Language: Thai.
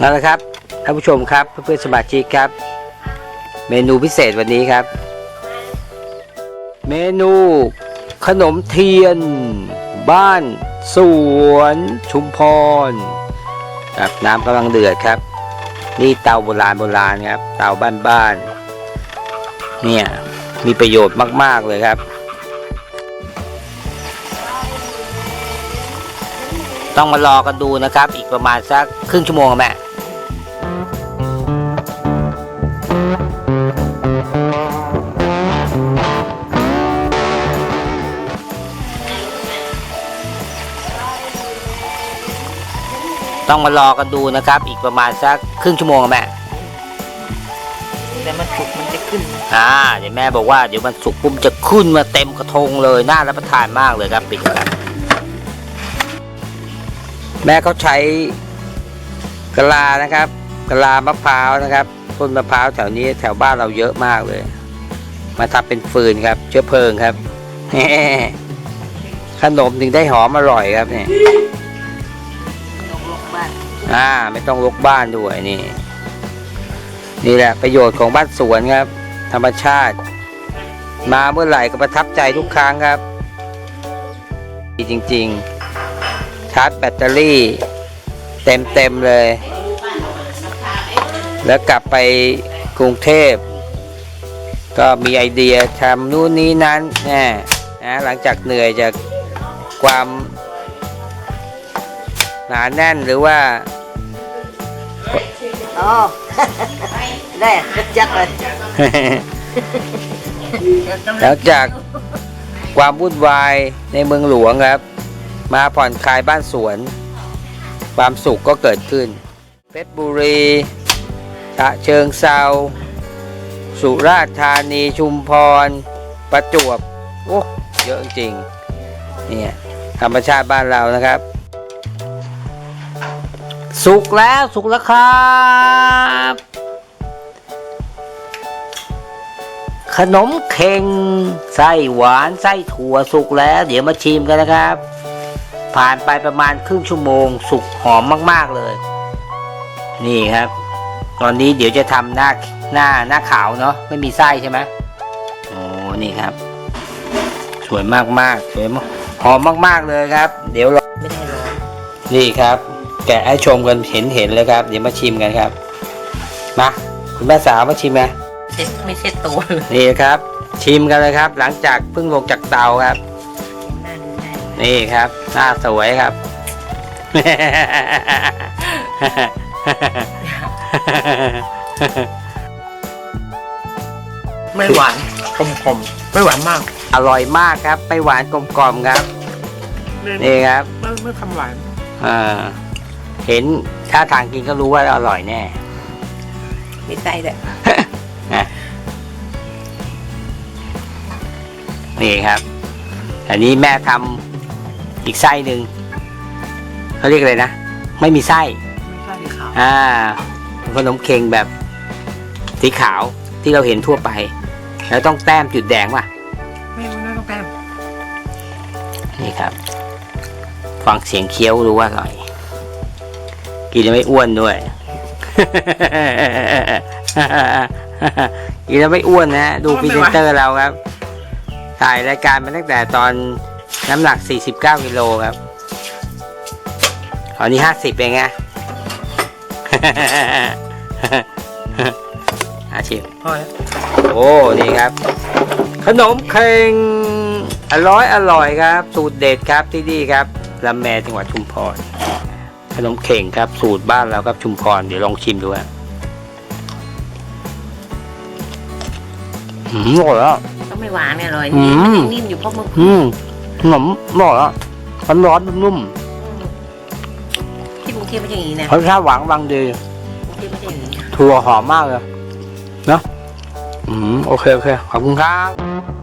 นั่นแหละครับท่านผู้ชมครับเพื่อนๆสมาชิกครับ เมนูพิเศษวันนี้ครับ เมนู ขนมเทียน บ้าน สวน ชุมพรครับน้ำกำลังเดือดครับ นี่เตาโบราณโบราณครับ เตาบ้านๆเนี่ยมีประโยชน์มาก ๆ เลยครับ ต้องมารอกันดูนะครับ อีกประมาณสักครึ่งชั่วโมงแม่ ต้องมารอกันดูนะครับ อีกประมาณสักครึ่งชั่วโมงอะแม่แต่มันสุกมันจะขึ้นอ่าเดี๋ยวแม่บอกว่าเดี๋ยวมันสุกปุ๊บจะขึ้นมาเต็มกระทงเลยน่ารับประทานมากเลยครับปิดครับแม่เขาใช้กะลานะครับกะลามะพร้าวนะครับต้นมะพร้าวแถวนี้แถวบ้านเราเยอะมากเลย มาทำเป็นฟืนครับ เชื้อเพลิงครับขนมถึงได้หอมอร่อยครับเนี่ยลงลง บ้าน อ่า ไม่ต้องลกบ้านด้วยนี่ นี่แหละประโยชน์ของบ้านสวนครับ ธรรมชาติ มาเมื่อไหร่ก็ประทับใจทุกครั้งครับดีจริง ๆ ชาร์จแบตเตอรี่ เต็มเต็มเลย แล้วกลับไปกรุงเทพ ก็มีไอเดียทำนู่นนี้นั้นแน่นะหลังจากเหนื่อยจากความ หนาแน่นหรือว่าอ๋อได้จัดเลย หลังจากความวุ่นวายในเมืองหลวงครับ มาผ่อนคลายบ้านสวน ความสุขก็เกิดขึ้น เพชรบุรีฉะเชิงเซาสุราษฎร์ธานีชุมพร ประจวบ โอ้ เยอะจริงเนี่ยธรรมชาติบ้านเรานะครับ สุกแล้วสุกแล้วครับ ขนมเค็งไส้หวานไส้ถั่วสุกแล้ว เดี๋ยวมาชิมกันนะครับ ผ่านไปประมาณครึ่งชั่วโมง สุกหอมมาก ๆเลย นี่ครับ ตอนนี้เดี๋ยวจะทำหน้าหน้าหน้าขาวเนาะไม่มีไส้ใช่ไหมโอ้นี่ครับ สวยมากๆสวยมากหอมมาก ๆเลยครับ เดี๋ยวรอไม่ได้ร้อนนี่ครับ แกะให้ชมกันเห็นเห็นๆเลยครับ เดี๋ยวมาชิมกันครับ มาคุณแม่สาวมาชิมไหมเซ็ตไม่เซ็ตตัวเลยนี่ครับ ชิมกันเลยครับ หลังจากเพิ่งลงจากเตาครับน่าดูได้นี่ครับ หน้าสวยครับ ไม่หวานขมขมๆไม่หวานมากอร่อยมากครับ ไม่หวานกลมกล่อมครับ ไม่นี่ครับไม่ไม่ทำหวาน อ่า เห็นถ้าทางกินก็รู้ว่าอร่อยแน่มีไส้ด้วยนี่ครับ อันนี้แม่ทำอีกไส้หนึ่งเขาเรียกอะไรนะ ไม่มีไส้ไส้ขาวอ่าขนมเค็งแบบสีขาวที่เราเห็นทั่วไป แล้วต้องแต้มจุดแดงป่ะ ไม่ไม่ต้องแป้งนี่ครับ ฟังเสียงเคี้ยวรู้ว่าอร่อย กินแล้วไม่อ้วนด้วย กินแล้วไม่อ้วนนะดูพรีเซนเตอร์เราครับ ถ่ายรายการมาตั้งแต่ตอนน้ำหนัก 49กิโลครับตอนนี้50เองไงอาชีพพอแล้วโอ้นี่ครับ ขนมเค็งอร่อยอร่อยครับ สูตรเด็ดครับที่นี่ครับลำแมจังหวัดชุมพรข นมเข่งครับ สูตรบ้านเราครับชุมพรเดี๋ยวลองชิมดูฮะอืมอร่อยแล้วต้องไม่หวานเนี่ยอร่อยอืมมันยังนิ่มอยู่เพราะมันอืมขนมอร่อยแล้วมันร้อนนุ่มที่กรุงเทพไม่ใช่อย่างนี้นะรสชาติหวานบางดีกรุงเทพไม่ใช่อย่างนี้ ถั่วหอมมากเลยเนอะอืมโอเคโอเคขอบคุณครับ